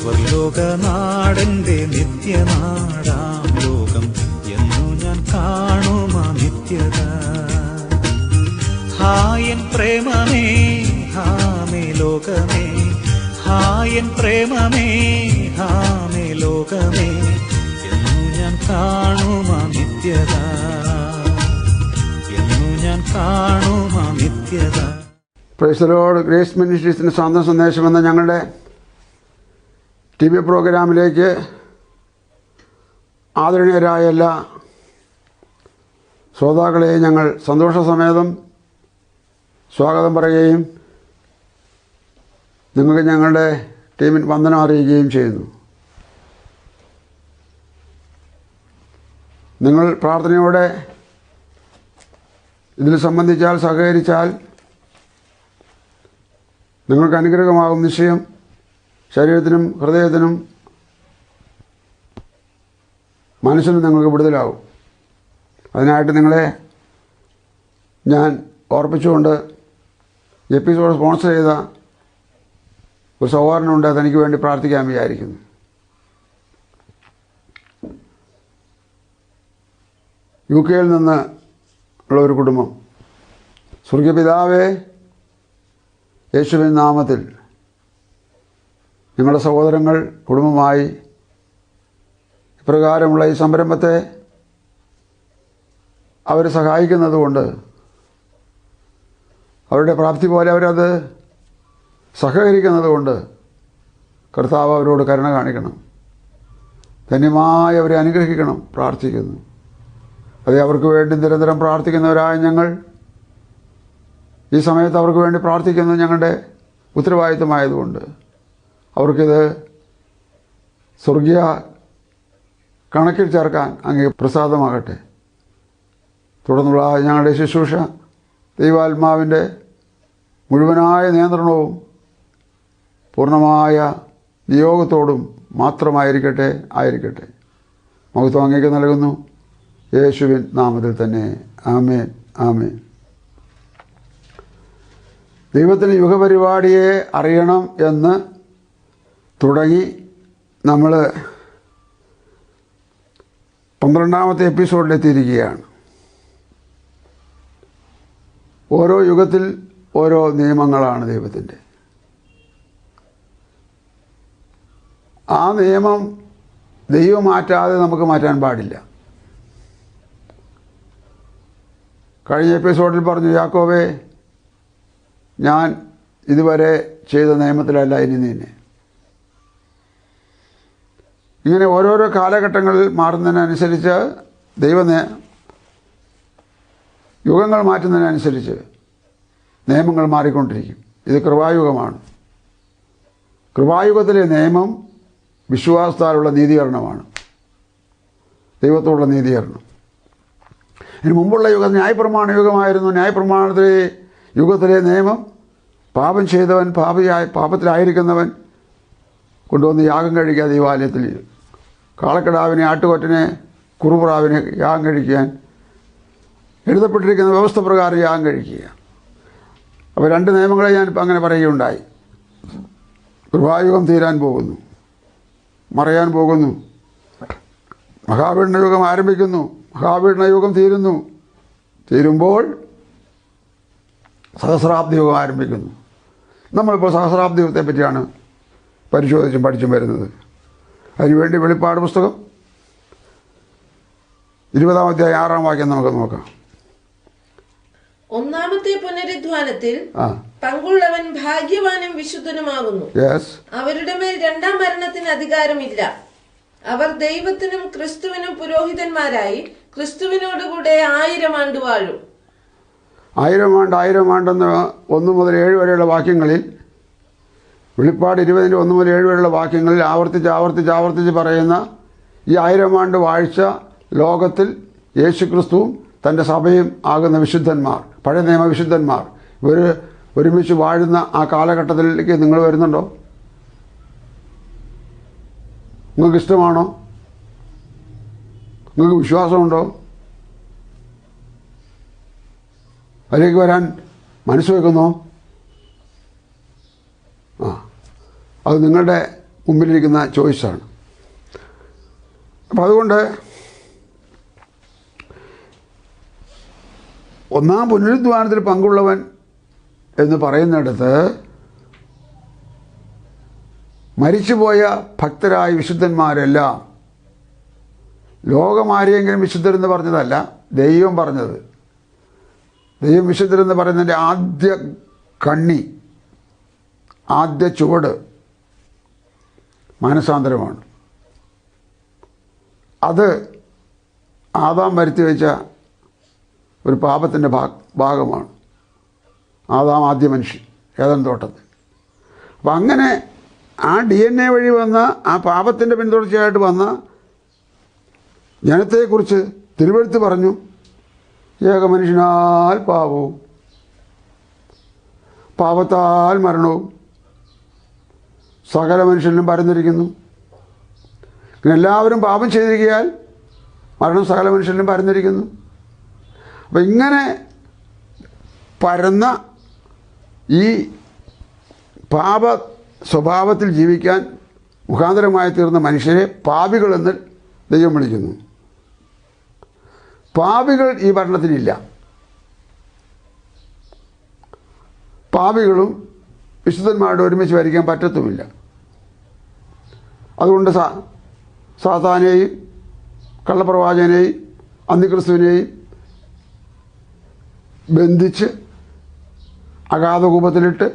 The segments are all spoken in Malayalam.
സ്വർലോകനാടന്റെ നിത്യനാടാം ലോകം എന്നു ഞാൻ കാണുമാ നിത്യത. ഹായൻ പ്രേമമേ ഹാമേ ലോകമേ ഹായൻ പ്രേമമേ ഹാമേ ലോകമേ എന്നു ഞാൻ കാണുമാ നിത്യത. എന്നു ഞാൻ കാണുമാ നിത്യത. പ്രൈസലോട് ഗ്രേസ് മിനിസ്ട്രീസിന്റെ സ്വന്തം സന്ദേശം എന്ന ഞങ്ങളുടെ ടി വി പ്രോഗ്രാമിലേക്ക് ആദരണീയരായ എല്ലാ ശ്രോതാക്കളെയും ഞങ്ങൾ സന്തോഷസമേതം സ്വാഗതം പറയുകയും നിങ്ങൾക്ക് ഞങ്ങളുടെ ടീമിൽ വന്ദനം അറിയിക്കുകയും ചെയ്യുന്നു. നിങ്ങൾ പ്രാർത്ഥനയോടെ ഇതിൽ സംബന്ധിച്ചാൽ സഹകരിച്ചാൽ നിങ്ങൾക്ക് അനുഗ്രഹമാകും. നിശ്ചയം ശരീരത്തിനും ഹൃദയത്തിനും മനസ്സിനും നിങ്ങൾക്ക് വിടുതലാവും അതിനായിട്ട് നിങ്ങളെ ഞാൻ ഓർപ്പിച്ചുകൊണ്ട് എപ്പിസോഡ് സ്പോൺസർ ചെയ്ത ഒരു സഹോദരനുണ്ട് അതെനിക്ക് വേണ്ടി പ്രാർത്ഥിക്കാൻ വിചാരിക്കുന്നു. യു കെയിൽ നിന്ന് ഉള്ള ഒരു കുടുംബം. സ്വർഗപിതാവേ യേശുവിൻ നാമത്തിൽ നിങ്ങളുടെ സഹോദരങ്ങൾ കുടുംബമായി ഇപ്രകാരമുള്ള ഈ സംരംഭത്തെ അവർ സഹായിക്കുന്നതുകൊണ്ട് അവരുടെ പ്രാപ്തി പോലെ അവരത് സഹകരിക്കുന്നതുകൊണ്ട് കർത്താവ് അവരോട് കരുണ കാണിക്കണം. ധന്യമായി അവരെ അനുഗ്രഹിക്കണം പ്രാർത്ഥിക്കുന്നു. അതെ അവർക്ക് വേണ്ടി നിരന്തരം പ്രാർത്ഥിക്കുന്നവരായ ഞങ്ങൾ ഈ സമയത്ത് അവർക്ക് വേണ്ടി പ്രാർത്ഥിക്കുന്നത് ഞങ്ങളുടെ ഉത്തരവാദിത്തമായതുകൊണ്ട്. അവർക്കിത് സ്വർഗീയ കണക്കിൽ ചേർക്കാൻ അങ്ങേ പ്രസാദമാകട്ടെ. തുടർന്നുള്ള ഞങ്ങളുടെ ശുശ്രൂഷ ദൈവാത്മാവിന്റെ മുഴുവനായ നിയന്ത്രണവും പൂർണമായ നിയോഗത്തോടും മാത്രമായിരിക്കട്ടെ ആയിരിക്കട്ടെ. മഹത്വം അങ്ങേക്ക് നൽകുന്നു. യേശുവിൻ നാമത്തിൽ തന്നെ. ആമേൻ. ആമേൻ. ദൈവത്തിന് യുഗപരിപാടിയെ അറിയണം എന്ന് തുടങ്ങി നമ്മൾ പന്ത്രണ്ടാമത്തെ എപ്പിസോഡിലെത്തിയിരിക്കുകയാണ്. ഓരോ യുഗത്തിൽ ഓരോ നിയമങ്ങളാണ് ദൈവത്തിന്റെ. ആ നിയമം ദൈവം മാറ്റാതെ നമുക്ക് മാറ്റാൻ പാടില്ല. കഴിഞ്ഞ എപ്പിസോഡിൽ പറഞ്ഞു യാക്കോവേ ഞാൻ ഇതുവരെ ചെയ്ത നിയമത്തിലല്ല ഇനി നിന്നെ. ഇങ്ങനെ ഓരോരോ കാലഘട്ടങ്ങളിൽ മാറുന്നതിനനുസരിച്ച് ദൈവം യുഗങ്ങൾ മാറ്റുന്നതിനനുസരിച്ച് നിയമങ്ങൾ മാറിക്കൊണ്ടിരിക്കും. ഇത് കൃപായുഗമാണ്. കൃപായുഗത്തിലെ നിയമം വിശ്വാസത്താലുള്ള നീതീകരണമാണ്. ദൈവത്തോടുള്ള നീതീകരണം. ഇതിന് മുമ്പുള്ള യുഗം ന്യായപ്രമാണ യുഗമായിരുന്നു. ന്യായപ്രമാണത്തിലെ യുഗത്തിലെ നിയമം പാപം ചെയ്തവൻ പാപിയായി പാപത്തിലായിരിക്കുന്നവൻ കൊണ്ടുവന്ന് യാഗം കഴിക്കുക ദൈവാലയത്തിൽ കാളക്കിടാവിനെ ആട്ടുകൊറ്റനെ കുറുപ്രാവിനെ യാഗം കഴിക്കാൻ എഴുതപ്പെട്ടിരിക്കുന്ന വ്യവസ്ഥ പ്രകാരം യാഗം കഴിക്കുക. അപ്പോൾ രണ്ട് നിയമങ്ങളെ ഞാനിപ്പോൾ അങ്ങനെ പറയുകയുണ്ടായി. കൃപായുഗം തീരാൻ പോകുന്നു. മറയാൻ പോകുന്നു. മഹാപീഠനയുഗം ആരംഭിക്കുന്നു. മഹാപീഠനയുഗം തീരുന്നു. തീരുമ്പോൾ സഹസ്രാബ്ദി യുഗം ആരംഭിക്കുന്നു. നമ്മളിപ്പോൾ സഹസ്രാബ്ദി യുഗത്തെ പറ്റിയാണ് പരിശോധിച്ചും പഠിച്ചും വരുന്നത്. അതിനുവേണ്ടി വെളിപ്പാട് പുസ്തകം. ഇരുപതാമത്തെ ആറാം വാക്യം നമുക്ക് നോക്കാം. ഒന്നാമത്തെ പുനരുദ്ധാനത്തിൽ പങ്കുള്ളവൻ ഭാഗ്യവാനും വിശുദ്ധനുമാകുന്നു. അവരുടെ മേൽ രണ്ടാം മരണത്തിന് അധികാരമില്ല. അവർ ദൈവത്തിനും ക്രിസ്തുവിനും പുരോഹിതന്മാരായി ക്രിസ്തുവിനോടുകൂടെ ആയിരം ആണ്ട് വാഴും. ആയിരം ആണ്ട് ആയിരം ആണ്ടെന്ന് ഒന്ന് മുതൽ ഏഴ് വരെയുള്ള വാക്യങ്ങളിൽ വെളിപ്പാട് ഇരുപതിൽ ഒന്ന് മുതൽ ഏഴ് വരെയുള്ള വാക്യങ്ങളിൽ ആവർത്തിച്ച് ആവർത്തിച്ച് ആവർത്തിച്ച് പറയുന്ന ഈ ആയിരം ആണ്ട് വാഴ്ച ലോകത്തിൽ യേശുക്രിസ്തുവും തന്റെ സഭയും ആകുന്ന വിശുദ്ധന്മാർ പഴയ നിയമവിശുദ്ധന്മാർ ഇവർ ഒരുമിച്ച് വാഴുന്ന ആ കാലഘട്ടത്തിലേക്ക് നിങ്ങൾ വരുന്നുണ്ടോ? നിങ്ങൾക്ക് ഇഷ്ടമാണോ? നിങ്ങൾക്ക് വിശ്വാസമുണ്ടോ? അതിലേക്ക് വരാൻ മനസ്സ് വെക്കുന്നോ ആ അത് നിങ്ങളുടെ മുമ്പിലിരിക്കുന്ന ചോയ്സാണ്. അപ്പം അതുകൊണ്ട് ഒന്നാം പുനരുദ്ധാനത്തിൽ പങ്കുള്ളവൻ എന്ന് പറയുന്നിടത്ത് മരിച്ചുപോയ ഭക്തരായ വിശുദ്ധന്മാരെല്ലാം ലോകമാരെയെങ്കിലും വിശുദ്ധരെന്ന് പറഞ്ഞതല്ല ദൈവം പറഞ്ഞത്. ദൈവം വിശുദ്ധരെന്ന് പറയുന്നതിന്റെ ആദ്യ കണ്ണി ആദ്യ ചുവട് മാനസാന്തരമാണ്. അത് ആദാം വരുത്തി വെച്ച ഒരു പാപത്തിന്റെ ഭാഗമാണ്. ആദാം ആദ്യ മനുഷ്യൻ ഏതൻ തോട്ടത്തിൽ. അപ്പം അങ്ങനെ ആ ഡി എൻ എ വഴി വന്ന ആ പാപത്തിന്റെ പിന്തുടർച്ചയായിട്ട് വന്ന ജനത്തെക്കുറിച്ച് തിരുവഴുത്ത് പറഞ്ഞു ഏക മനുഷ്യനാൽ പാപവും പാപത്താൽ മരണവും. സകല മനുഷ്യനും പരന്നിരിക്കുന്നു. പിന്നെ എല്ലാവരും പാപം ചെയ്തിരിക്കാൻ മരണം സകല മനുഷ്യനും പരന്നിരിക്കുന്നു. അപ്പം ഇങ്ങനെ പരന്ന ഈ പാപ സ്വഭാവത്തിൽ ജീവിക്കാൻ മുഖാന്തരമായി തീർന്ന മനുഷ്യരെ പാപികളെന്ന് ദൈവം വിളിക്കുന്നു. പാപികൾ ഈ ഭരണത്തിലില്ല പാപികളും വിശുദ്ധന്മാരുടെ ഒരുമിച്ച് വരിക്കാൻ പറ്റത്തുമില്ല. അതുകൊണ്ട് സാ സാത്താനെയും കള്ളപ്രവാചകനെയും അന്തിക്രിസ്തുവിനെയും ബന്ധിച്ച് അഗാധകൂപത്തിലിട്ട്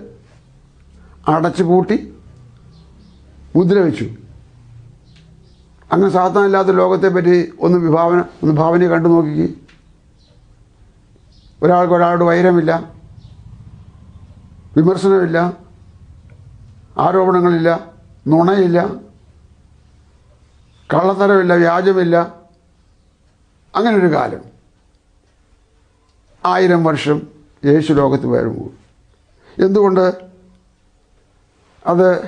അടച്ചു പൂട്ടി മുദ്ര വെച്ചു അങ്ങനെ സാത്താനില്ലാത്ത ലോകത്തെപ്പറ്റി ഒന്ന് വിഭാവന ഒന്ന് ഭാവന കണ്ടു നോക്കി ഒരാൾക്ക് ഒരാളുടെ വൈരമില്ല വിമർശനമില്ല ആരോപണങ്ങളില്ല നുണയില്ല കള്ളത്തരമില്ല വ്യാജമില്ല. അങ്ങനൊരു കാലം. ആയിരം വർഷം യേശു ലോകത്ത് വരുമ്പോൾ. എന്തുകൊണ്ട്? അത്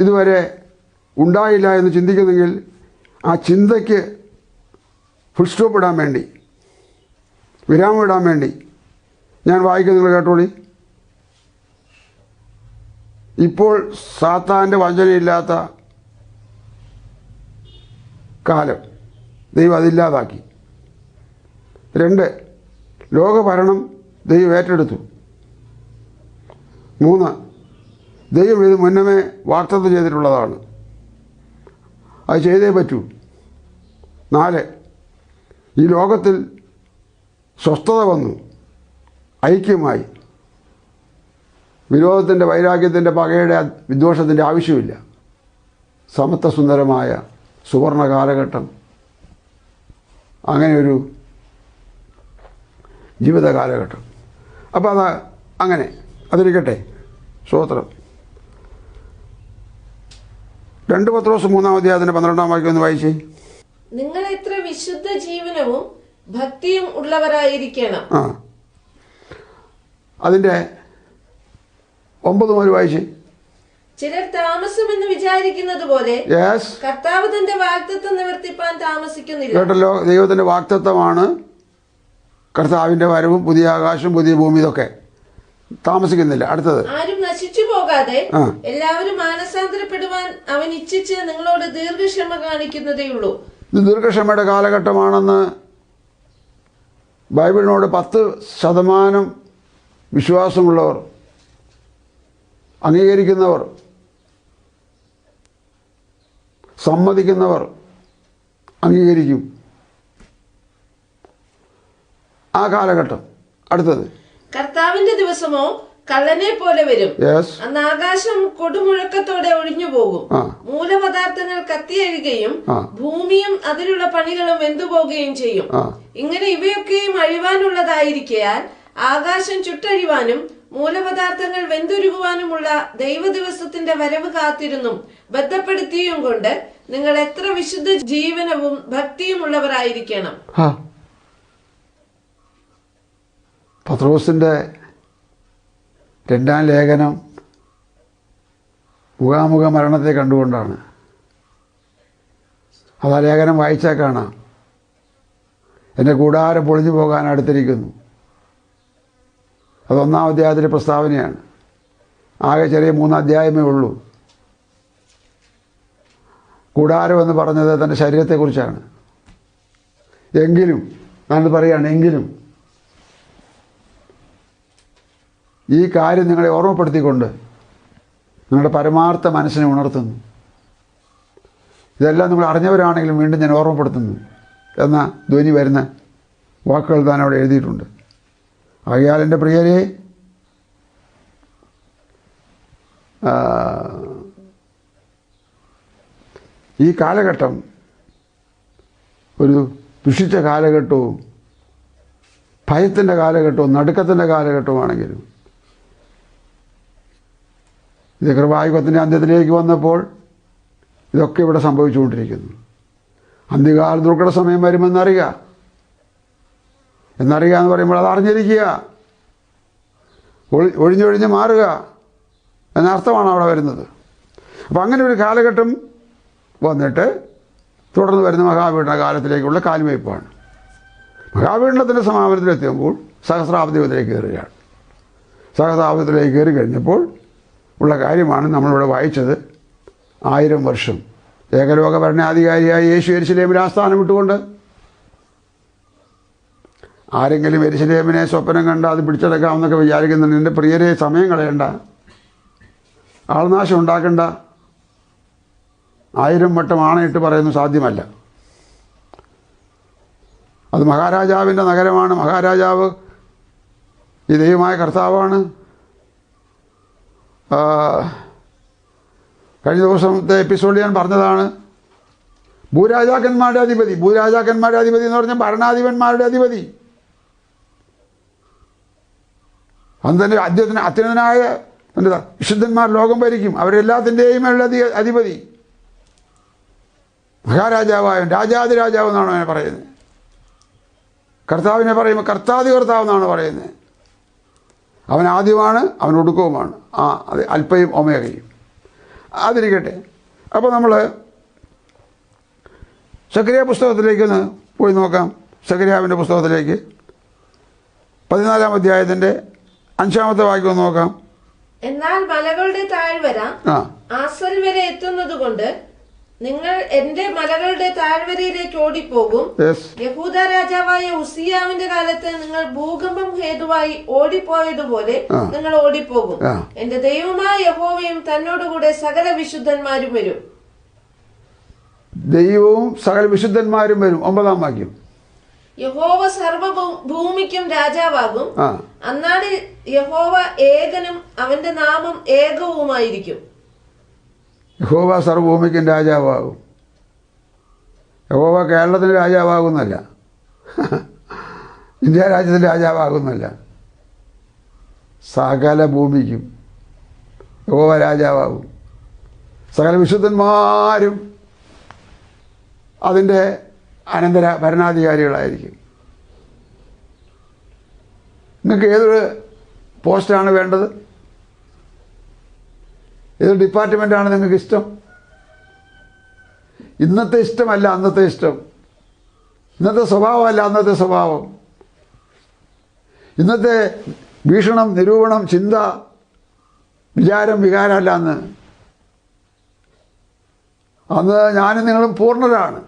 ഇതുവരെ ഉണ്ടായില്ല എന്ന് ചിന്തിക്കുന്നെങ്കിൽ ആ ചിന്തയ്ക്ക് ഫുൾ സ്റ്റോപ്പ് ഇടാൻ വേണ്ടി വിരാമം ഇടാൻ വേണ്ടി ഞാൻ വായിക്കുന്നത് നിങ്ങൾ കേട്ടോളി. ഇപ്പോൾ സാത്താന്റെ വഞ്ചനയില്ലാത്ത കാലം. ദൈവം അതില്ലാതാക്കി രണ്ട് ലോകഭരണം ദൈവം ഏറ്റെടുത്തു. മൂന്ന് ദൈവം ഇത് മുന്നമേ വാക്തത്വം ചെയ്തിട്ടുള്ളതാണ്. അത് ചെയ്തേ പറ്റൂ. നാല് ഈ ലോകത്തിൽ സ്വസ്ഥത വന്നു. ഐക്യമായി. വിരോധത്തിന്റെ വൈരാഗ്യത്തിന്റെ പകയുടെ വിദ്വേഷത്തിന്റെ ആവശ്യമില്ല. സമത്വസുന്ദരമായ സുവർണ കാലഘട്ടം. അങ്ങനെയൊരു ജീവിത കാലഘട്ടം. അപ്പോൾ അത് അങ്ങനെ. അതിരിക്കട്ടെ സ്തോത്രം. രണ്ട് പത്ത് ദിവസം മൂന്നാം അധ്യായത്തിന്റെ പന്ത്രണ്ടാം വാക്യം ഒന്ന് വായിച്ചേ. നിങ്ങൾ എത്ര വിശുദ്ധ ജീവനവും ഭക്തിയും ഉള്ളവരായിരിക്കണം. ആ. അതിന്റെ ഒമ്പത് മുതൽ വായിച്ചേ. ചിലർ താമസമെന്ന് വിചാരിക്കുന്നത് പോലെ കർത്താവ് തന്റെ വാക്തത്വം നിവർത്തിപ്പാൻ താമസിക്കുന്നില്ല. കേട്ടല്ലോ? ദൈവത്തിന്റെ വാക്തത്വമാണ് കർത്താവിന്റെ വരവും പുതിയ ആകാശം പുതിയ ഭൂമി ഇതൊക്കെ. താമസിക്കുന്നില്ല. അടുത്തത്. ആരും നശിച്ചു പോകാതെ എല്ലാവരും മാനസാന്തരപ്പെടുവാൻ അവൻ ഇച്ഛിച്ച് നിങ്ങളോട് ദീർഘക്ഷമ കാണിക്കുന്നതേയുള്ളൂ ഇത് ദീർഘക്ഷമയുടെ കാലഘട്ടമാണെന്ന് ബൈബിളിനോട് പത്ത് ശതമാനം വിശ്വാസമുള്ളവർ അംഗീകരിക്കുന്നവർ സമ്മതിക്കുന്നവർ അംഗീകരിക്കും. ആ കാലഘട്ടം. അടുത്തത്. കർത്താവിന്റെ ദിവസമോ കള്ളനെ പോലെ വരും. അന്ന് ആകാശം കൊടുമുഴക്കത്തോടെ ഒഴിഞ്ഞു പോകും. മൂലപദാർത്ഥങ്ങൾ കത്തിയഴുകയും ഭൂമിയും അതിലുള്ള പണികളും വെന്തുപോകുകയും ചെയ്യും. ഇങ്ങനെ ഇവയൊക്കെയും അഴിവാനുള്ളതായിരിക്കയാൽ ആകാശം ചുട്ടഴിവാനും മൂലപദാർത്ഥങ്ങൾ വെന്തുരുകുവാനുമുള്ള ദൈവദിവസത്തിന്റെ വരവ് കാത്തിരുന്നും ബന്ധപ്പെടുത്തിയും കൊണ്ട് നിങ്ങൾ എത്ര വിശുദ്ധ ജീവനവും ഭക്തിയും ഉള്ളവരായിരിക്കണം പത്രോസിന്റെ രണ്ടാം ലേഖനം മുഖാമുഖ മരണത്തെ കണ്ടുകൊണ്ടാണ്. അത് ലേഖനം വായിച്ചാൽ കാണാം. എന്റെ കൂടാരം പൊളിഞ്ഞു പോകാൻ അടുത്തിരിക്കുന്നു. അത് ഒന്നാം അധ്യായത്തിന്റെ പ്രസ്താവനയാണ്. ആകെ ചെറിയ മൂന്ന് അധ്യായമേ ഉള്ളൂ. കൂടാരം എന്ന് പറഞ്ഞത് തന്റെ ശരീരത്തെക്കുറിച്ചാണ്. എങ്കിലും ഞാനത് പറയുകയാണ് എങ്കിലും ഈ കാര്യം നിങ്ങളെ ഓർമ്മപ്പെടുത്തിക്കൊണ്ട് നിങ്ങളുടെ പരമാർത്ഥ മനസ്സിനെ ഉണർത്തുന്നു. ഇതെല്ലാം നിങ്ങൾ അറിഞ്ഞവരാണെങ്കിലും വീണ്ടും ഞാൻ ഓർമ്മപ്പെടുത്തുന്നു എന്ന ധ്വനി വരുന്ന വാക്കുകൾ താൻ അവിടെ എഴുതിയിട്ടുണ്ട്. ആകയാൽ എന്റെ പ്രിയരെ ഈ കാലഘട്ടം ഒരു ദുഷിച്ച കാലഘട്ടവും ഭയത്തിന്റെ കാലഘട്ടവും നടുക്കത്തിന്റെ കാലഘട്ടവുമാണെങ്കിലും ഇത് കൃപായുഗത്തിന്റെ അന്ത്യത്തിലേക്ക് വന്നപ്പോൾ ഇതൊക്കെ ഇവിടെ സംഭവിച്ചുകൊണ്ടിരിക്കുന്നു. അന്ത്യകാല ദുർഘട സമയം വരുമെന്നറിയുക എന്നറിയുക എന്ന് പറയുമ്പോൾ അത് അറിഞ്ഞിരിക്കുക. ഒഴി ഒഴിഞ്ഞൊഴിഞ്ഞ് മാറുക. എന്നർത്ഥമാണ് അവിടെ വരുന്നത്. അപ്പോൾ അങ്ങനെ ഒരു കാലഘട്ടം വന്നിട്ട് തുടർന്ന് വരുന്ന മഹാപീഠന കാലത്തിലേക്കുള്ള കാൽവയ്പ്പാണ് മഹാപീഠനത്തിന്റെ സമാപനത്തിലെത്തുമ്പോൾ സഹസ്രാബ്ദത്തിലേക്ക് കയറുകയാണ്. സഹസ്രാബ്ദത്തിലേക്ക് കയറി കഴിഞ്ഞപ്പോൾ ഉള്ള കാര്യമാണ് നമ്മളിവിടെ വായിച്ചത്. ആയിരം വർഷം ഏകലോക ഭരണാധികാരിയായി യേശു എരിശിലേമിന് ആസ്ഥാനം ഇട്ടുകൊണ്ട് ആരെങ്കിലും എരിശിലേമിനെ സ്വപ്നം കണ്ട അത് പിടിച്ചെടുക്കാമെന്നൊക്കെ വിചാരിക്കുന്നുണ്ട് എന്റെ പ്രിയരെ സമയം കളയണ്ട. ആൾനാശം ഉണ്ടാക്കണ്ട. ആയിരം വട്ടം ആണയിട്ട് പറയുന്നു സാധ്യമല്ല. അത് മഹാരാജാവിന്റെ നഗരമാണ്. മഹാരാജാവ് ഈ ദൈവമായ കർത്താവാണ്. കഴിഞ്ഞ ദിവസത്തെ എപ്പിസോഡിൽ ഞാൻ പറഞ്ഞതാണ് ഭൂരാജാക്കന്മാരുടെ അധിപതി ഭൂരാജാക്കന്മാരുടെ അധിപതി എന്ന് പറഞ്ഞാൽ ഭരണാധിപന്മാരുടെ അധിപതി. അന്ന് തന്നെ അദ്യത്തിന് അത്യുന്നതനായ വിശുദ്ധന്മാർ ലോകം ഭരിക്കും. അവരെല്ലാത്തിന്റെയും അധിപതി. മഹാരാജാവായ രാജാതി രാജാവ് എന്നാണ് അവനെ പറയുന്നത്. കർത്താവിനെ പറയുമ്പോൾ കർത്താതി കർത്താവ് എന്നാണ് പറയുന്നത്. അവൻ ആദ്യമാണ് അവൻ ഒടുക്കവുമാണ്. ആ അത് അല്പയും ഒമേകയും അതിരിക്കട്ടെ. അപ്പോൾ നമ്മൾ സക്രിയ പുസ്തകത്തിലേക്കൊന്ന് പോയി നോക്കാം. സക്രിയാവിന്റെ പുസ്തകത്തിലേക്ക്. പതിനാലാം അധ്യായത്തിന്റെ അഞ്ചാമത്തെ വാക്യം ഒന്ന് നോക്കാം. എന്നാൽ മലകളുടെ താഴ്വര ആസൽ വരെ എത്തുന്നത് കൊണ്ട് നിങ്ങൾ എന്റെ മലകളുടെ താഴ്വരയിലേക്ക് ഓടിപ്പോകും. യഹൂദ രാജാവായ ഉസിയാവിന്റെ കാലത്ത് നിങ്ങൾ ഭൂകമ്പം ഹേതുവായി ഓടിപ്പോയതുപോലെ നിങ്ങൾ ഓടിപ്പോകും. എന്റെ ദൈവമായ യഹോവയും തന്നോടുകൂടെ സകല വിശുദ്ധന്മാരും വരും. ദൈവവും സകല വിശുദ്ധന്മാരും വരും. ഒമ്പതാം വാക്യം. യഹോവ സർവ ഭൂമിക്കും രാജാവാകും അന്നാടി യഹോവ ഏകനും അവന്റെ നാമം ഏകവുമായിരിക്കും. യഹോവ സർവഭൂമിക്കും രാജാവാകും. യഹോവ കേരളത്തിന് രാജാവാകുന്നല്ല. ഇന്ത്യ രാജ്യത്തിന് രാജാവാകുന്നല്ല. സകല ഭൂമിക്കും യഹോവ രാജാവാകും. സകല വിശുദ്ധന്മാരും അതിന്റെ അനന്തര ഭരണാധികാരികളായിരിക്കും. നിങ്ങൾക്ക് ഏതൊരു പോസ്റ്റാണ് വേണ്ടത്? ഏത് ഡിപ്പാർട്ട്മെന്റാണ് നിങ്ങൾക്ക് ഇഷ്ടം? ഇന്നത്തെ ഇഷ്ടമല്ല അന്നത്തെ ഇഷ്ടം. ഇന്നത്തെ സ്വഭാവമല്ല അന്നത്തെ സ്വഭാവം. ഇന്നത്തെ വീക്ഷണം നിരൂപണം ചിന്ത വിചാരം വികാരമല്ല അന്ന്. അന്ന് ഞാനും നിങ്ങളും പൂർണരാണ്.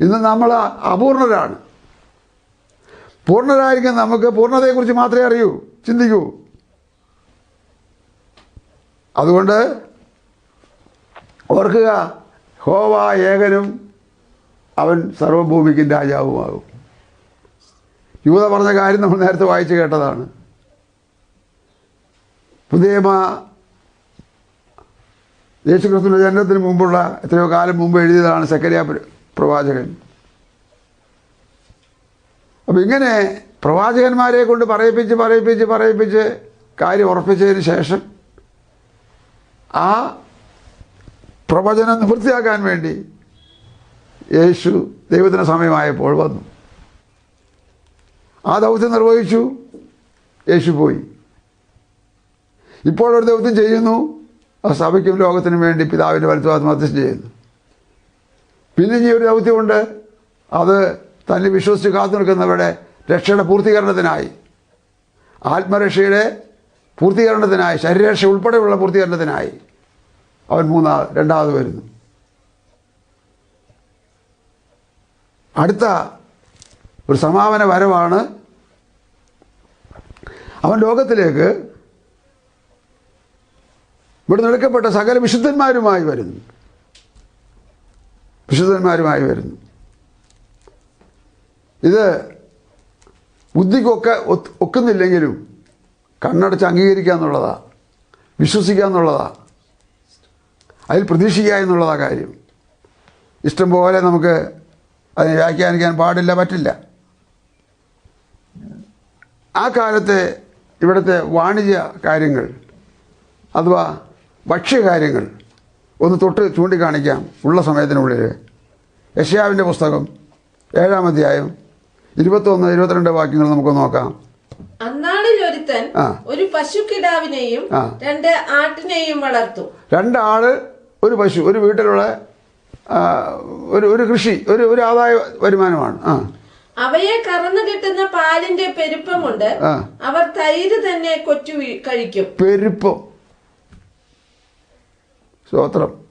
ഇന്ന് നമ്മൾ അപൂർണരാണ്. പൂർണരായിരിക്കും നമുക്ക് പൂർണതയെക്കുറിച്ച് മാത്രമേ അറിയൂ. ചിന്തിക്കൂ. അതുകൊണ്ട് ഓർക്കുക ഹോവ ഏകനും അവൻ സർവഭൂമിക്കും രാജാവുമാകും. യൂത പറഞ്ഞ കാര്യം നമ്മൾ നേരത്തെ വായിച്ചു കേട്ടതാണ്. പുതിയമ യേശുക്രിസ്തുവിന്റെ ജനനത്തിന് മുമ്പുള്ള എത്രയോ കാലം മുമ്പ് എഴുതിയതാണ് സക്കരിയ പ്രവാചകൻ. അപ്പം ഇങ്ങനെ പ്രവാചകന്മാരെ കൊണ്ട് പറയിപ്പിച്ച് പറയിപ്പിച്ച് പറയിപ്പിച്ച് കാര്യം ഉറപ്പിച്ചതിന് ശേഷം ആ പ്രവചനം നിവൃത്തിയാക്കാൻ വേണ്ടി യേശു ദൈവത്തിന് സമയമായപ്പോൾ വന്നു. ആ ദൗത്യം നിർവഹിച്ചു. യേശു പോയി. ഇപ്പോഴൊരു ദൗത്യം ചെയ്യുന്നു. ആ സഭയ്ക്കും ലോകത്തിനും വേണ്ടി പിതാവിന്റെ മധ്യസ്ഥം ചെയ്യുന്നു. പിന്നെ ഈ ഒരു ദൗത്യമുണ്ട്. അത് തന്നെ വിശ്വസിച്ച് കാത്തു നിൽക്കുന്നവരുടെ രക്ഷയുടെ പൂർത്തീകരണത്തിനായി. ആത്മരക്ഷയുടെ പൂർത്തീകരണത്തിനായി ശരീരക്ഷ ഉൾപ്പെടെയുള്ള പൂർത്തീകരണത്തിനായി അവൻ മൂന്നാമത് രണ്ടാമത് വരുന്നു. അടുത്ത ഒരു സമാപന വരവാണ്. അവൻ ലോകത്തിലേക്ക് ഇവിടെ നിൽക്കപ്പെട്ട സകല വിശുദ്ധന്മാരുമായി വരുന്നു. വിശുദ്ധന്മാരുമായി വരുന്നു. ഇത് ബുദ്ധിക്കൊക്കെ ഒക്കുന്നില്ലെങ്കിലും കണ്ണടച്ച് അംഗീകരിക്കുക എന്നുള്ളതാ. വിശ്വസിക്കുക എന്നുള്ളതാ. അതിൽ പ്രതീക്ഷിക്കുക എന്നുള്ളതാ കാര്യം. ഇഷ്ടം പോലെ നമുക്ക് അതിനെ വ്യാഖ്യാനിക്കാൻ പാടില്ല പറ്റില്ല. ആ കാലത്തെ ഇവിടുത്തെ വാണിജ്യ കാര്യങ്ങൾ അഥവാ ഭക്ഷ്യകാര്യങ്ങൾ ഒന്ന് തൊട്ട് ചൂണ്ടിക്കാണിക്കാം ഉള്ള സമയത്തിനുള്ളിൽ. യഷ്യാവിന്റെ പുസ്തകം ഏഴാം അധ്യായം ഇരുപത്തൊന്ന് ഇരുപത്തിരണ്ട് വാക്യങ്ങൾ നമുക്ക് നോക്കാം. അന്നാളിൽ ഒരുത്തൻ ഒരു പശുക്കിടാവിനെയും രണ്ട് ആട്ടിനെയും വളർത്തു. രണ്ടാൾ ഒരു പശു ഒരു വീട്ടിലുള്ള ഒരു ഒരു കൃഷി ഒരു ഒരു ആദായ വരുമാനമാണ്. ആ. അവയെ കറന്നു കിട്ടുന്ന പാലിന്റെ പെരുപ്പമുണ്ട്. അവർ തൈര് തന്നെ കൊച്ചു കഴിക്കും. പെരുപ്പം. സ്തോത്രം.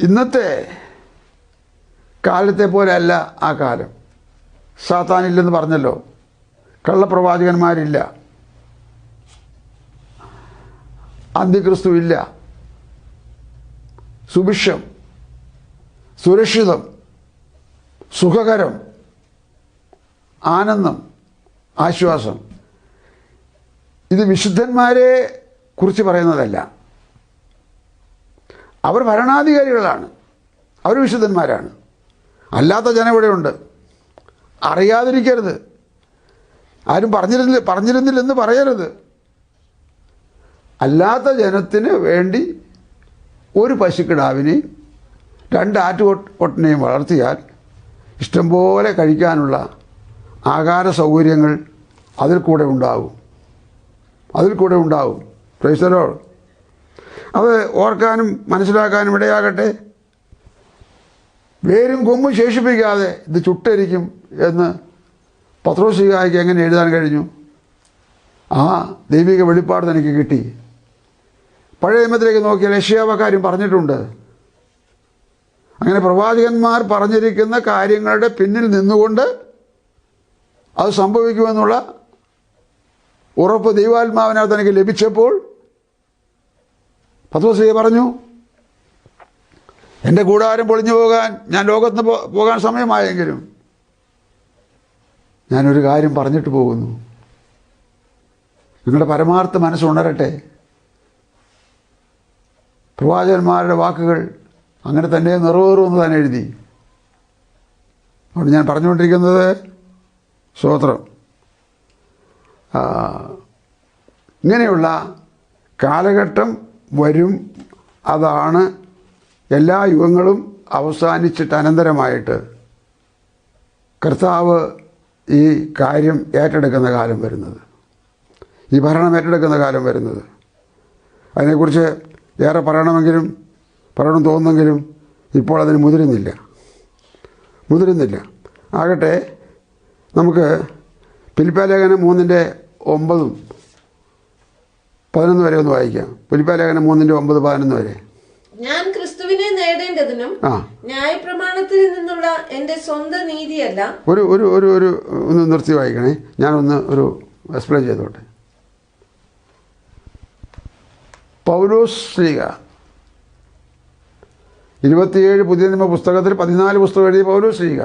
ഇന്നത്തെ കാലത്തെ പോലെയല്ല ആ കാലം. സാത്താനില്ലെന്ന് പറഞ്ഞല്ലോ. കള്ളപ്രവാചകന്മാരില്ല. അന്ത്യക്രിസ്തു ഇല്ല. സുഭിക്ഷം സുരക്ഷിതം സുഖകരം ആനന്ദം ആശ്വാസം. ഇത് വിശുദ്ധന്മാരെ കുറിച്ച് പറയുന്നതല്ല. അവർ ഭരണാധികാരികളാണ്. അവർ വിശുദ്ധന്മാരാണ്. അല്ലാത്ത ജനം ഇവിടെയുണ്ട്. അറിയാതിരിക്കരുത്. ആരും പറഞ്ഞിരുന്നില്ല പറഞ്ഞിരുന്നില്ലെന്ന് പറയരുത്. അല്ലാത്ത ജനത്തിന് വേണ്ടി ഒരു പശുക്കിടാവിനെയും രണ്ട് ആറ്റുകൊട്ടിനെയും വളർത്തിയാൽ ഇഷ്ടംപോലെ കഴിക്കാനുള്ള ആഹാര സൗകര്യങ്ങൾ അതിൽ കൂടെ ഉണ്ടാവും. അതിൽ കൂടെ ഉണ്ടാവും. പ്രൈസലോ അത് ഓർക്കാനും മനസ്സിലാക്കാനും ഇടയാകട്ടെ. വേരും കൊമ്പും ശേഷിപ്പിക്കാതെ ഇത് ചുട്ടരിക്കും എന്ന് പത്രോസികായ്ക്ക് എങ്ങനെ എഴുതാൻ കഴിഞ്ഞു? ആ ദൈവിക വെളിപ്പാട് തനിക്ക് കിട്ടി. പഴയ നിയമത്തിലേക്ക് നോക്കിയാൽ ഏഷ്യാവക്കാരും പറഞ്ഞിട്ടുണ്ട്. അങ്ങനെ പ്രവാചകന്മാർ പറഞ്ഞിരിക്കുന്ന കാര്യങ്ങളുടെ പിന്നിൽ നിന്നുകൊണ്ട് അത് സംഭവിക്കുമെന്നുള്ള ഉറപ്പ് ദൈവാത്മാവിനകത്ത് എനിക്ക് ലഭിച്ചപ്പോൾ പത്മശ്രീ പറഞ്ഞു എന്റെ കൂടാരം പൊളിഞ്ഞു പോകാൻ ഞാൻ ലോകത്ത് പോകാൻ സമയമായെങ്കിലും ഞാനൊരു കാര്യം പറഞ്ഞിട്ട് പോകുന്നു. നിങ്ങളുടെ പരമാർത്ഥ മനസ്സുണരട്ടെ പ്രവാചകന്മാരുടെ വാക്കുകൾ അങ്ങനെ തന്നെ നിറവേറുമെന്ന് താൻ എഴുതി. അതുകൊണ്ട് ഞാൻ പറഞ്ഞുകൊണ്ടിരിക്കുന്നത് സ്തോത്രം. ഇങ്ങനെയുള്ള കാലഘട്ടം വരും അതാണ് എല്ലാ യുഗങ്ങളും അവസാനിച്ചിട്ട് അനന്തരമായിട്ട് കർത്താവ് ഈ കാര്യം ഏറ്റെടുക്കുന്ന കാലം വരുന്നത്. ഈ ഭരണം ഏറ്റെടുക്കുന്ന കാലം വരുന്നത്. അതിനെക്കുറിച്ച് ഏറെ പറയണമെങ്കിലും പറയണം തോന്നുമെങ്കിലും ഇപ്പോൾ അതിന് മുതിരുന്നില്ല. മുതിരുന്നില്ല. ആകട്ടെ നമുക്ക് പിൽപ്പാലേഖനം മൂന്നിന്റെ ഒമ്പതും പതിനൊന്ന് വരെ ഒന്ന് വായിക്കാം. പുലിപ്പാലേഖനം മൂന്നിന്റെ ഒമ്പത് പതിനൊന്ന് വരെ. ക്രിസ്തുവിനെ നേടേണ്ടതിനും ന്യായപ്രമാണത്തിൽ നിന്നുള്ള എന്റെ സ്വന്തം നീതിയല്ല. ഒരു ഒരു ഒരു ഒരു ഒന്ന് നിർത്തി വായിക്കണേ. ഞാനൊന്ന് ഒരു എക്സ്പ്ലെയിൻ ചെയ്തോട്ടെ. പൗലോസ് ശ്രീക. ഇരുപത്തിയേഴ് പുതിയ നിയമ പുസ്തകത്തിൽ പതിനാല് പുസ്തകം എഴുതിയ പൗലോസ് ശ്രീക.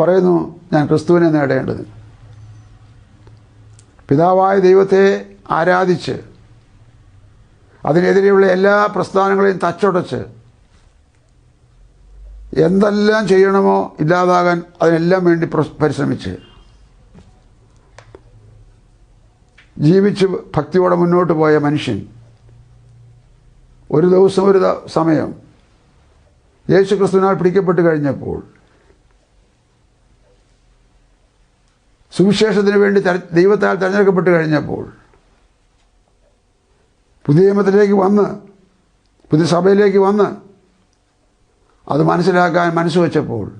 പറയുന്നു ഞാൻ ക്രിസ്തുവിനെ നേടേണ്ടത് പിതാവായ ദൈവത്തെ ആരാധിച്ച് അതിനെതിരെയുള്ള എല്ലാ പ്രസ്ഥാനങ്ങളെയും തച്ചുടച്ച് എന്തെല്ലാം ചെയ്യണമോ ഇല്ലാതാകാൻ അതിനെല്ലാം വേണ്ടി പ്ര- പരിശ്രമിച്ച് ജീവിച്ച് ഭക്തിയോടെ മുന്നോട്ട് പോയ മനുഷ്യൻ ഒരു ദിവസം ഒരു സമയം യേശു ക്രിസ്തുവിനാൽ പിടിക്കപ്പെട്ട് കഴിഞ്ഞപ്പോൾ സുവിശേഷത്തിന് വേണ്ടി ദൈവത്താൽ തിരഞ്ഞെടുക്കപ്പെട്ട് കഴിഞ്ഞപ്പോൾ പുതിയ നിയമത്തിലേക്ക് വന്ന് പുതിയ സഭയിലേക്ക് വന്ന് അത് മനസ്സിലാക്കാൻ മനസ്സ് വെച്ചപ്പോൾ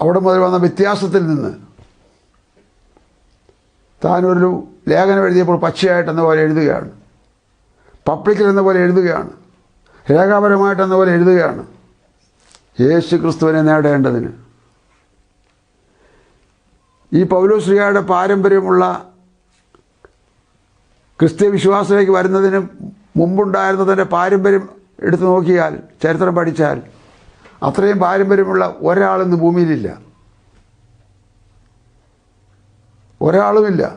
അവിടെ മുതൽ വന്ന വ്യത്യാസത്തിൽ നിന്ന് താനൊരു ലേഖനം എഴുതിയപ്പോൾ പച്ചയായിട്ടെന്ന പോലെ എഴുതുകയാണ്. പബ്ലിക്കിൽ എന്ന പോലെ എഴുതുകയാണ്. രേഖാപരമായിട്ടെന്ന പോലെ എഴുതുകയാണ്. യേശു ക്രിസ്തുവിനെ നേടേണ്ടതിന്. ഈ പൗലോശ്രീയുടെ പാരമ്പര്യമുള്ള ക്രിസ്ത്യ വിശ്വാസത്തിലേക്ക് വരുന്നതിന് മുമ്പുണ്ടായിരുന്നതിന്റെ പാരമ്പര്യം എടുത്തു നോക്കിയാൽ ചരിത്രം പഠിച്ചാൽ അത്രയും പാരമ്പര്യമുള്ള ഒരാളിന്ന് ഭൂമിയിലില്ല. ഒരാളുമില്ല.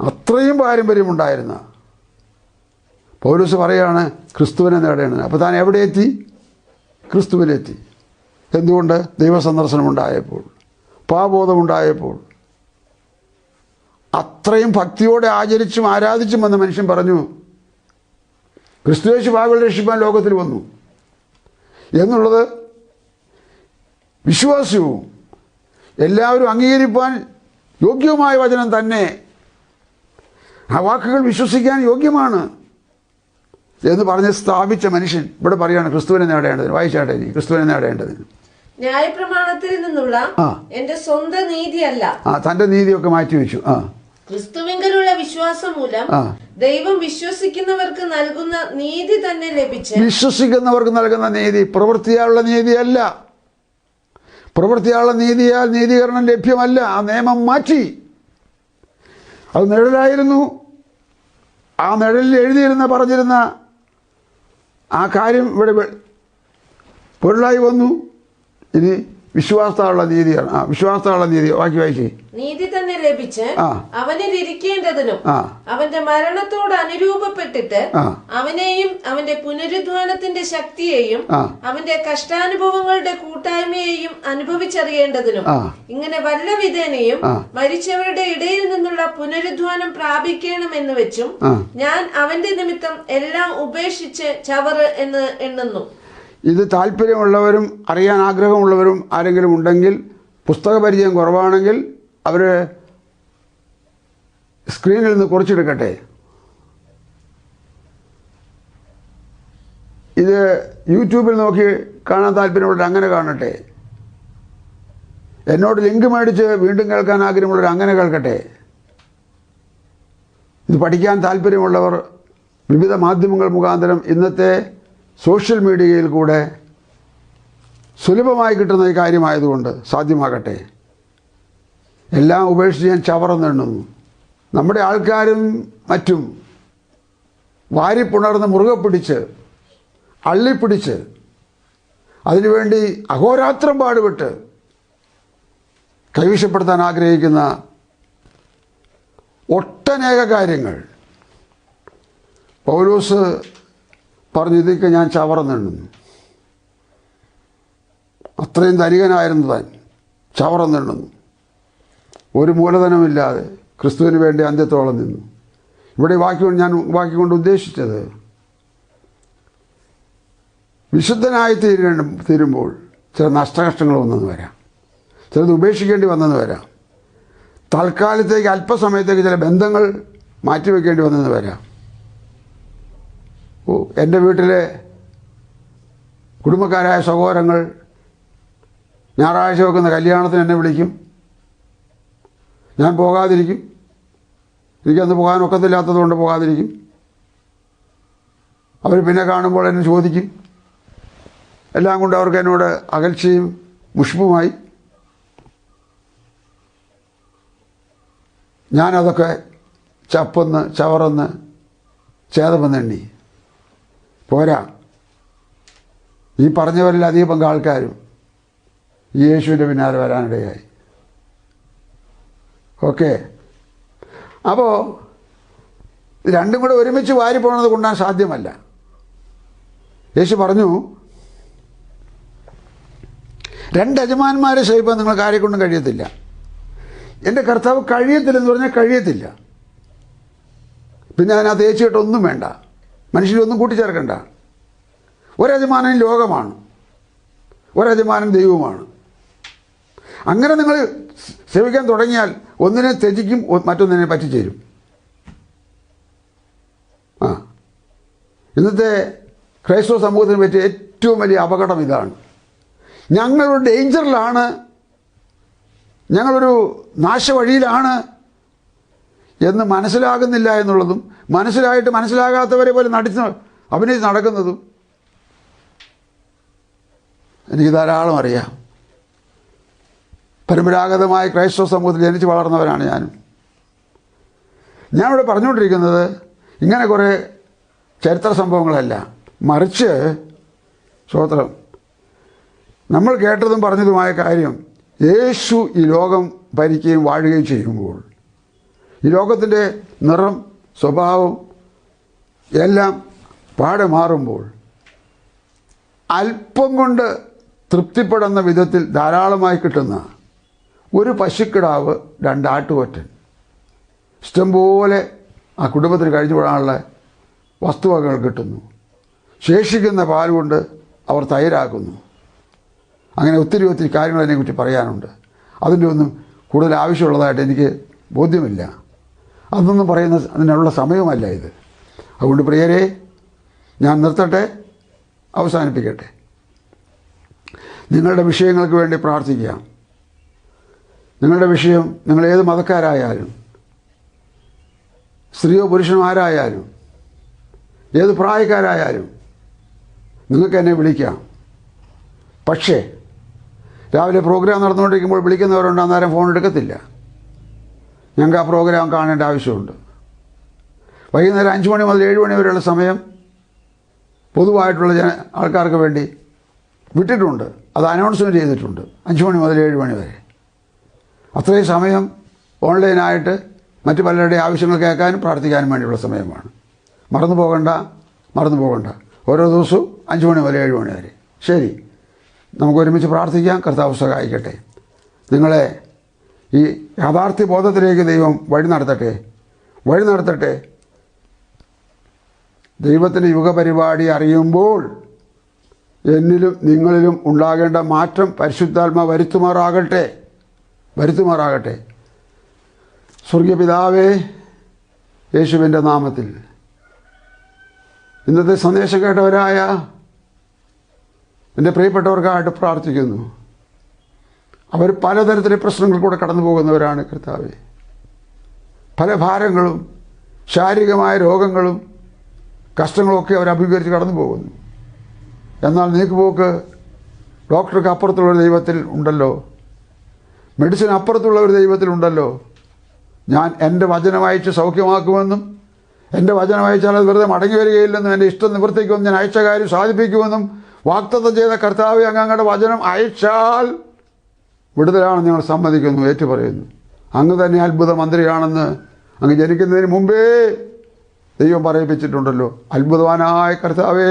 അത്രയും പാരമ്പര്യമുണ്ടായിരുന്ന. പൗലൂസ് പറയാണ് ക്രിസ്തുവിനെ നേടേണ്ടത് അപ്പോൾ താൻ എവിടെ എത്തി? ക്രിസ്തുവിലെത്തി. എന്തുകൊണ്ട്? ദൈവസന്ദർശനമുണ്ടായപ്പോൾ. പാബോധമുണ്ടായപ്പോൾ അത്രയും ഭക്തിയോടെ ആചരിച്ചും ആരാധിച്ചും വന്ന മനുഷ്യൻ പറഞ്ഞു ക്രിസ്തുവേശു പാകൾ രക്ഷിപ്പാൻ ലോകത്തിൽ വന്നു. എന്നുള്ളത് വിശ്വാസ്യവും എല്ലാവരും അംഗീകരിപ്പാൻ യോഗ്യവുമായ വചനം തന്നെ ആ വാക്കുകൾ വിശ്വസിക്കാൻ യോഗ്യമാണ് എന്ന് പറഞ്ഞ് സ്ഥാപിച്ച മനുഷ്യൻ ഇവിടെ പറയാണ് ക്രിസ്തുവിനെ നേടേണ്ടതിന് വായിച്ചാട്ടെ ഇനി ക്രിസ്തുവിനെ നേടേണ്ടത് ന്യായപ്രമാണത്തിൽ നിന്നുള്ള. എന്റെ സ്വന്തം നീതിയല്ല. ആ തന്റെ നീതിയൊക്കെ മാറ്റി വെച്ചു ആ. ക്രിസ്തുവിങ്കലുള്ള വിശ്വാസം മൂലം ദൈവം വിശ്വസിക്കുന്നവർക്ക് നൽകുന്ന നീതി തന്നെ ലഭിച്ച വിശ്വസിക്കുന്നവർക്ക് നൽകുന്ന നീതി പ്രവൃത്തിയാലുള്ള നീതിയല്ല. പ്രവൃത്തിയാലുള്ള നീതിയാൽ നീതീകരണം ലഭ്യമല്ല. ആ നിയമം മാറ്റി. അത് നിഴലായിരുന്നു. ആ നിഴലിൽ എഴുതിയിരുന്ന പറഞ്ഞിരുന്ന ആ കാര്യം ഇവിടെ പൊരുളായി വന്നു. ഇനി വിശ്വാസമുള്ള നീതിയാണ്. ആ വിശ്വാസമുള്ള നീതി. ബാക്കി വായിച്ചേ നീതി തന്നെ ലഭിച്ച്. അവനിൽ ഇരിക്കേണ്ടതിനും അവന്റെ മരണത്തോട് അനുരൂപപ്പെട്ടിട്ട്. അവനെയും അവന്റെ പുനരുദ്ധാനത്തിന്റെ ശക്തിയെയും അവന്റെ കഷ്ടാനുഭവങ്ങളുടെ കൂട്ടായ്മയെയും അനുഭവിച്ചറിയേണ്ടതിനും ഇങ്ങനെ വല്ല വിധേനയും മരിച്ചവരുടെ ഇടയിൽ നിന്നുള്ള പുനരുദ്ധാനം പ്രാപിക്കണമെന്ന് വെച്ചും ഞാൻ അവന്റെ നിമിത്തം എല്ലാം ഉപേക്ഷിച്ച് ചവറ് എന്ന് എണ്ണുന്നു. ഇത് താല്പര്യമുള്ളവരും അറിയാൻ ആഗ്രഹമുള്ളവരും ആരെങ്കിലും ഉണ്ടെങ്കിൽ പുസ്തക പരിചയം കുറവാണെങ്കിൽ അവർ സ്ക്രീനിൽ നിന്ന് കുറച്ചെടുക്കട്ടെ. ഇത് യൂട്യൂബിൽ നോക്കി കാണാൻ താല്പര്യമുള്ളവർ അങ്ങനെ കാണട്ടെ. എന്നോട് ലിങ്ക് മേടിച്ച് വീണ്ടും കേൾക്കാൻ ആഗ്രഹമുള്ളവർ അങ്ങനെ കേൾക്കട്ടെ. ഇത് പഠിക്കാൻ താല്പര്യമുള്ളവർ വിവിധ മാധ്യമങ്ങൾ മുഖാന്തരം ഇന്നത്തെ സോഷ്യൽ മീഡിയയിൽ കൂടെ സുലഭമായി കിട്ടുന്ന ഈ കാര്യമായതുകൊണ്ട് സാധ്യമാകട്ടെ. എല്ലാം ഉപേക്ഷിച്ച് ഞാൻ ചവറന്നെണ്ണുന്നു നമ്മുടെ ആൾക്കാരും മറ്റും വാരിപ്പുണർന്ന് മുറുകെ പിടിച്ച് അള്ളിപ്പിടിച്ച് അതിനുവേണ്ടി അഹോരാത്രം പാടുപെട്ട് കൈവശപ്പെടുത്താൻ ആഗ്രഹിക്കുന്ന ഒട്ടനേക കാര്യങ്ങൾ. പൗലോസ് പറഞ്ഞു ഇതൊക്കെ ഞാൻ ചവറന്നിണ്ണുന്നു അത്രയും ധനികനായിരുന്നു താൻ. ചവറന്നിണ്ണുന്നു ഒരു മൂലധനമില്ലാതെ ക്രിസ്തുവിന് വേണ്ടി അന്ത്യത്തോളം നിന്നു. ഇവിടെ വാക്കി ഞാൻ വാക്കി കൊണ്ട് ഉദ്ദേശിച്ചത് വിശുദ്ധനായി തീരേണ്ട തീരുമ്പോൾ ചില നഷ്ടകഷ്ടങ്ങൾ വന്നെന്ന് വരാം. ചിലത് ഉപേക്ഷിക്കേണ്ടി വന്നെന്ന് വരാം. തൽക്കാലത്തേക്ക് അല്പസമയത്തേക്ക് ചില ബന്ധങ്ങൾ മാറ്റിവെക്കേണ്ടി വന്നെന്ന് വരാം. എന്റെ വീട്ടിലെ കുടുംബക്കാരായ സഹോദരങ്ങൾ ഞായറാഴ്ച വെക്കുന്ന കല്യാണത്തിന് എന്നെ വിളിക്കും. ഞാൻ പോകാതിരിക്കും. എനിക്കന്ന് പോകാൻ ഒക്കത്തില്ലാത്തതുകൊണ്ട് പോകാതിരിക്കും. അവർ പിന്നെ കാണുമ്പോൾ എന്നെ ചോദിക്കും. എല്ലാം കൊണ്ട് അവർക്ക് എന്നോട് അകൽച്ചയും മുഷ്പുമായി ഞാനതൊക്കെ ചപ്പെന്ന് ചവറന്ന് ഛേദമെന്നെണ്ണി പോരാ. ഈ പറഞ്ഞവരിൽ അധിക പങ്ക് ആൾക്കാരും യേശുവിന്റെ പിന്നാലെ വരാനിടയായി. ഓക്കെ. അപ്പോൾ രണ്ടും കൂടെ ഒരുമിച്ച് വാരി പോകണത് കൊണ്ടാൻ സാധ്യമല്ല. യേശു പറഞ്ഞു രണ്ട് യജമാന്മാരെ സഹിപ്പാൻ നിങ്ങൾ കാര്യക്കൊണ്ടും കൊണ്ടും കഴിയത്തില്ല. എന്റെ കർത്താവ് കഴിയത്തില്ലെന്ന് പറഞ്ഞാൽ കഴിയത്തില്ല. പിന്നെ അതിനകത്ത് ഏച്ചിയിട്ടൊന്നും വേണ്ട. മനുഷ്യരൊന്നും കൂട്ടിച്ചേർക്കണ്ട. ഒരജമാനൻ ലോകമാണ്. ഒരജമാനൻ ദൈവമാണ്. അങ്ങനെ നിങ്ങൾ സേവിക്കാൻ തുടങ്ങിയാൽ ഒന്നിനെ ത്യജിക്കും മറ്റൊന്നിനെ പറ്റിച്ചേരും. ആ. ഇന്നത്തെ ക്രൈസ്തവ സമൂഹത്തിന് പറ്റിയ ഏറ്റവും വലിയ അപകടം ഇതാണ്. ഞങ്ങളൊരു ഡേഞ്ചറിലാണ്. ഞങ്ങളൊരു നാശവഴിയിലാണ്. എന്ന് മനസ്സിലാകുന്നില്ല എന്നുള്ളതും മനസ്സിലായിട്ട് മനസ്സിലാകാത്തവരെ പോലെ നടിച്ച് അഭിനയിച്ച് നടക്കുന്നതും എനിക്ക് ധാരാളം അറിയാം. പരമ്പരാഗതമായ ക്രൈസ്തവ സമൂഹത്തിൽ ജനിച്ച് വളർന്നവരാണ് ഞാനും. ഞാനിവിടെ പറഞ്ഞുകൊണ്ടിരിക്കുന്നത് ഇങ്ങനെ കുറേ ചരിത്ര സംഭവങ്ങളല്ല. മറിച്ച് സ്വോത്രം നമ്മൾ കേട്ടതും പറഞ്ഞതുമായ കാര്യം യേശു ഈ ലോകം ഭരിക്കുകയും വാഴുകയും ചെയ്യുമ്പോൾ ഈ ലോകത്തിന്റെ നിറം സ്വഭാവം എല്ലാം പാടെ മാറുമ്പോൾ അല്പം കൊണ്ട് തൃപ്തിപ്പെടുന്ന വിധത്തിൽ ധാരാളമായി കിട്ടുന്ന ഒരു പശുക്കിടാവ് രണ്ട് ആട്ടുകൊറ്റൻ ഇഷ്ടംപോലെ ആ കുടുംബത്തിന് കഴിഞ്ഞുകൂടാനുള്ള വസ്തുവകകൾ കിട്ടുന്നു. ശേഷിക്കുന്ന പാൽ കൊണ്ട് അവർ തൈരാക്കുന്നു. അങ്ങനെ ഒത്തിരി ഒത്തിരി കാര്യങ്ങൾ അതിനെക്കുറിച്ച് പറയാനുണ്ട്. അതിന്റെ ഒന്നും കൂടുതൽ ആവശ്യമുള്ളതായിട്ട് എനിക്ക് ബോധ്യമില്ല. അതൊന്നും പറയുന്ന അതിനുള്ള സമയമല്ല ഇത്. അതുകൊണ്ട് പ്രിയരെ ഞാൻ നിർത്തട്ടെ അവസാനിപ്പിക്കട്ടെ. നിങ്ങളുടെ വിഷയങ്ങൾക്ക് വേണ്ടി പ്രാർത്ഥിക്കാം നിങ്ങളുടെ വിഷയം നിങ്ങൾ ഏത് മതക്കാരായാലും സ്ത്രീയോ പുരുഷനോ ആരായാലും ഏത് പ്രായക്കാരായാലും നിങ്ങൾക്ക് എന്നെ വിളിക്കാം. പക്ഷേ രാവിലെ പ്രോഗ്രാം നടന്നുകൊണ്ടിരിക്കുമ്പോൾ വിളിക്കുന്നവരുണ്ട് അന്നേരം ഫോൺ എടുക്കത്തില്ല. ഞങ്ങൾക്ക് ആ പ്രോഗ്രാം കാണേണ്ട ആവശ്യമുണ്ട്. വൈകുന്നേരം അഞ്ച് മണി മുതൽ ഏഴ് മണി വരെയുള്ള സമയം പൊതുവായിട്ടുള്ള ജന ആൾക്കാർക്ക് വേണ്ടി വിട്ടിട്ടുണ്ട്. അത് അനൗൺസ്മെന്റ് ചെയ്തിട്ടുണ്ട്. അഞ്ച് മണി മുതൽ ഏഴ് മണി വരെ. അത്രയും സമയം ഓൺലൈനായിട്ട് മറ്റ് പലരുടെയും ആവശ്യങ്ങൾ കേൾക്കാനും പ്രാർത്ഥിക്കാനും വേണ്ടിയുള്ള സമയമാണ്. മറന്നു പോകണ്ട മറന്നു പോകണ്ട. ഓരോ ദിവസവും അഞ്ച് മണി മുതൽ ഏഴ് മണി വരെ. ശരി. നമുക്ക് ഒരുമിച്ച് പ്രാർത്ഥിക്കാം. കർത്താവ് സഹായിക്കട്ടെ. നിങ്ങളെ ഈ യാഥാർത്ഥ്യ ബോധത്തിലേക്ക് ദൈവം വഴി നടത്തട്ടെ. വഴി നടത്തട്ടെ. ദൈവത്തിന്റെ യുഗപരിപാടി അറിയുമ്പോൾ എന്നിലും നിങ്ങളിലും ഉണ്ടാകേണ്ട മാറ്റം പരിശുദ്ധാത്മ വരുത്തുമാറാകട്ടെ. വരുത്തുമാറാകട്ടെ. സ്വർഗീയ പിതാവേ യേശുവിന്റെ നാമത്തിൽ. ഇന്നത്തെ സന്ദേശം കേട്ടവരായ എന്റെ പ്രിയപ്പെട്ടവർക്കായിട്ട് പ്രാർത്ഥിക്കുന്നു. അവർ പലതരത്തിലെ പ്രശ്നങ്ങൾ കൂടെ കടന്നു പോകുന്നവരാണ് കർത്താവ്. പല ഭാരങ്ങളും ശാരീരികമായ രോഗങ്ങളും കഷ്ടങ്ങളൊക്കെ അവർ അഭിമുഖീകരിച്ച് കടന്നു പോകുന്നു എന്നാൽ നീക്കുപോക്ക് ഡോക്ടർക്ക് അപ്പുറത്തുള്ള ഒരു ദൈവത്തിൽ ഉണ്ടല്ലോ. മെഡിസിൻ അപ്പുറത്തുള്ള ഒരു ദൈവത്തിലുണ്ടല്ലോ ഞാൻ എന്റെ വചനം അയച്ച് സൗഖ്യമാക്കുമെന്നും എന്റെ വചനം അയച്ചാൽ അത് വെറുതെ മടങ്ങി വരികയില്ലെന്നും എന്റെ ഇഷ്ടം നിവർത്തിക്കുമെന്നും ഞാൻ അയച്ച കാര്യം സാധിപ്പിക്കുമെന്നും വാക്തത്വം ചെയ്ത കർത്താവ് അങ്ങ് വചനം അയച്ചാൽ വിടുതലാണെന്ന് ഞങ്ങൾ സമ്മതിക്കുന്നു ഏറ്റുപറയുന്നു. അങ്ങ് തന്നെ അത്ഭുത മന്ത്രിയാണെന്ന് അങ്ങ് ജനിക്കുന്നതിന് മുമ്പേ ദൈവം പറയിപ്പിച്ചിട്ടുണ്ടല്ലോ. അത്ഭുതവാനായ കർത്താവേ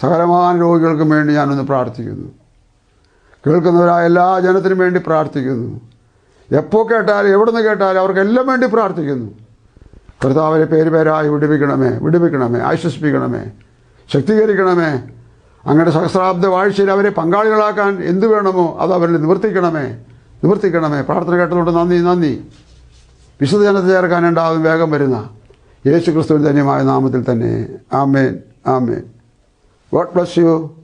സകലമായ രോഗികൾക്കും വേണ്ടി ഞാനൊന്ന് പ്രാർത്ഥിക്കുന്നു. കേൾക്കുന്നവരായ എല്ലാ ജനത്തിനും വേണ്ടി പ്രാർത്ഥിക്കുന്നു. എപ്പോൾ കേട്ടാലും എവിടെ നിന്ന് കേട്ടാലും അവർക്കെല്ലാം വേണ്ടി പ്രാർത്ഥിക്കുന്നു. കർത്താവിനെ പേര് പേരായി വിടിപ്പിക്കണമേ വിടിപ്പിക്കണമേ ആശ്വസിപ്പിക്കണമേ ശക്തീകരിക്കണമേ. അങ്ങയുടെ സഹസ്രാബ്ദ വാഴ്ചയിൽ അവരെ പങ്കാളികളാക്കാൻ എന്തു വേണമോ അത് അവരിൽ നിവർത്തിക്കണമേ. നിവർത്തിക്കണമേ. പ്രാർത്ഥന കേട്ടതുകൊണ്ട് നന്ദി നന്ദി. വിശുദ്ധജനത്തെ ചേർക്കാനുണ്ടാകും വേഗം വരുന്ന യേശു ക്രിസ്തുവിൻ ധന്യമായ നാമത്തിൽ തന്നെ. ആമേൻ ആമേൻ. God bless you.